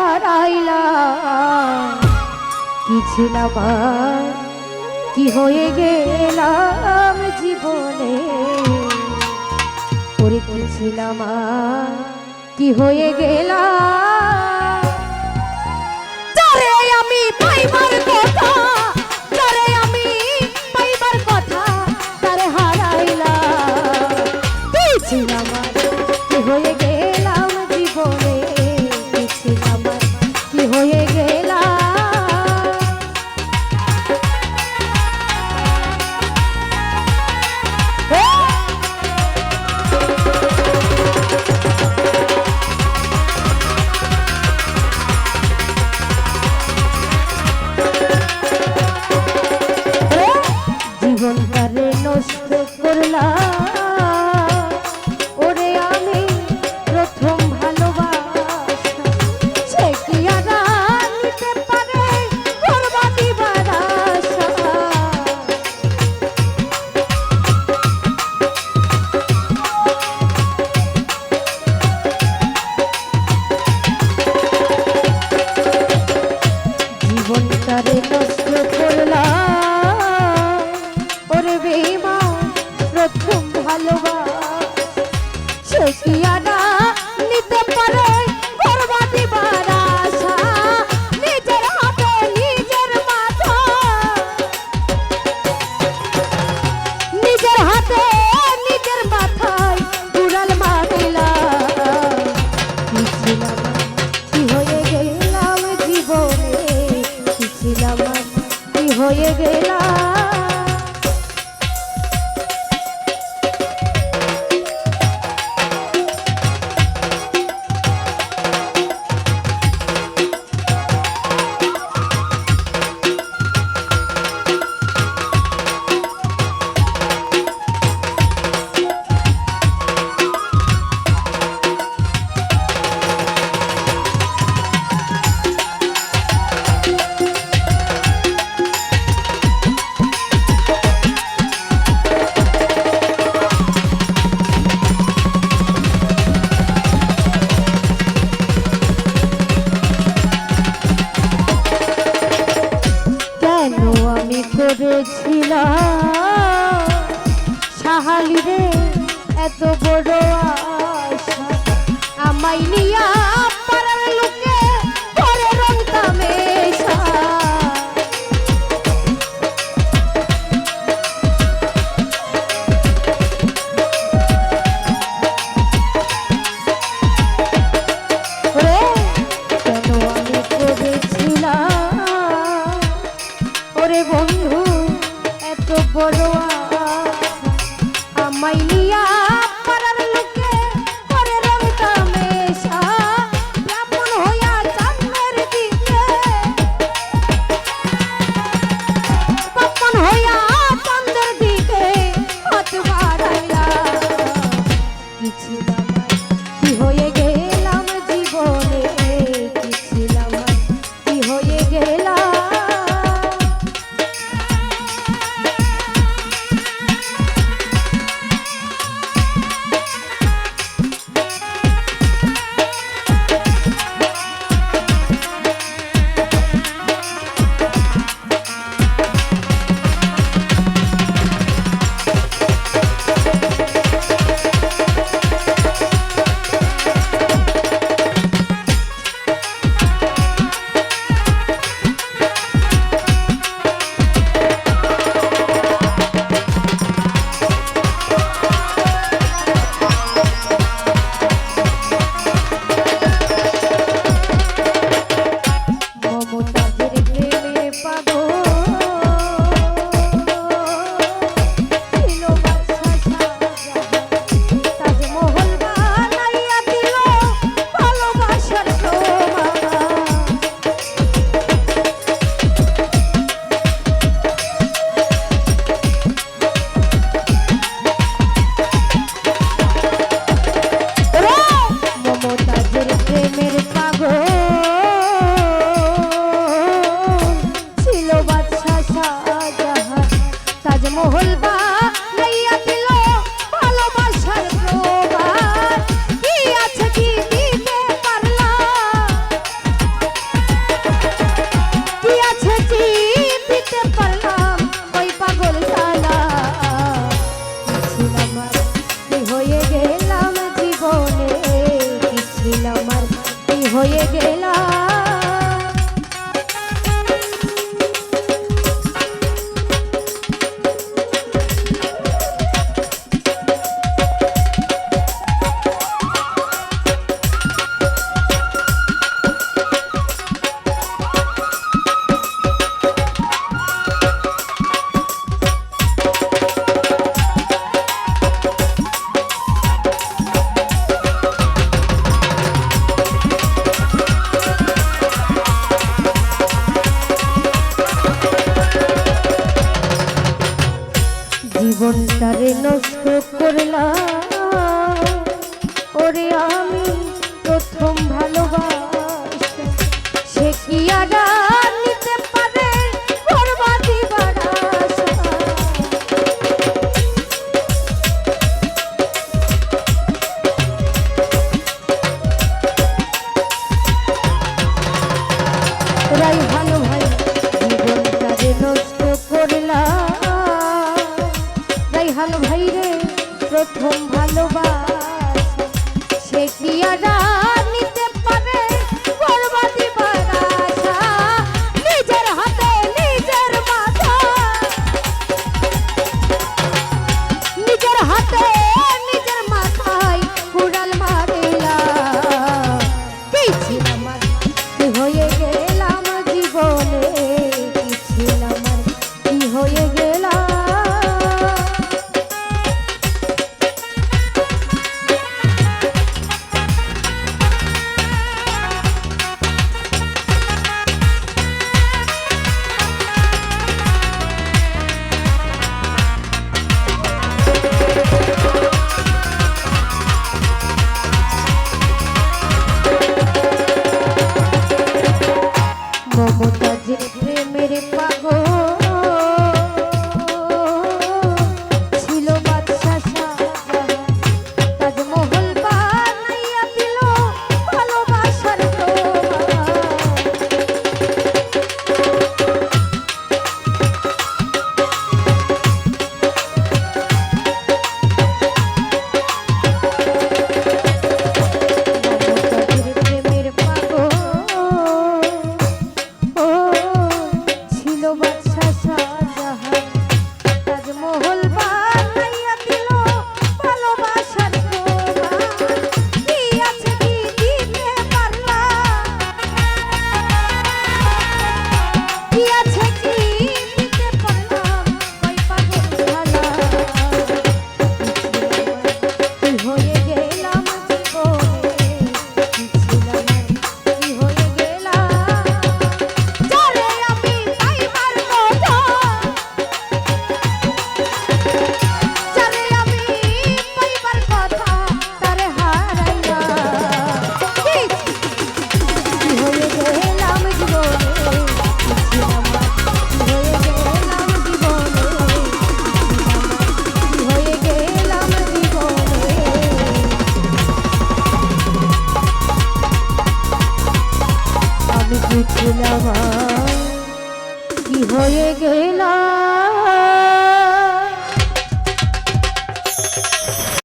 হারাইলা কি ছিলাম কি হয়ে গেলাম জীবনে? ওরে কি ছিলাম কি হয়ে গেলাম? আমি পাইবার কথা হয়ে গেলাম। কাহালি রে এত বড় আশা আমায় নিয়া मर ई होए गेला। জীবনটারে নষ্ট করলাম। প্রথম ভালোবাসা। সে কি আর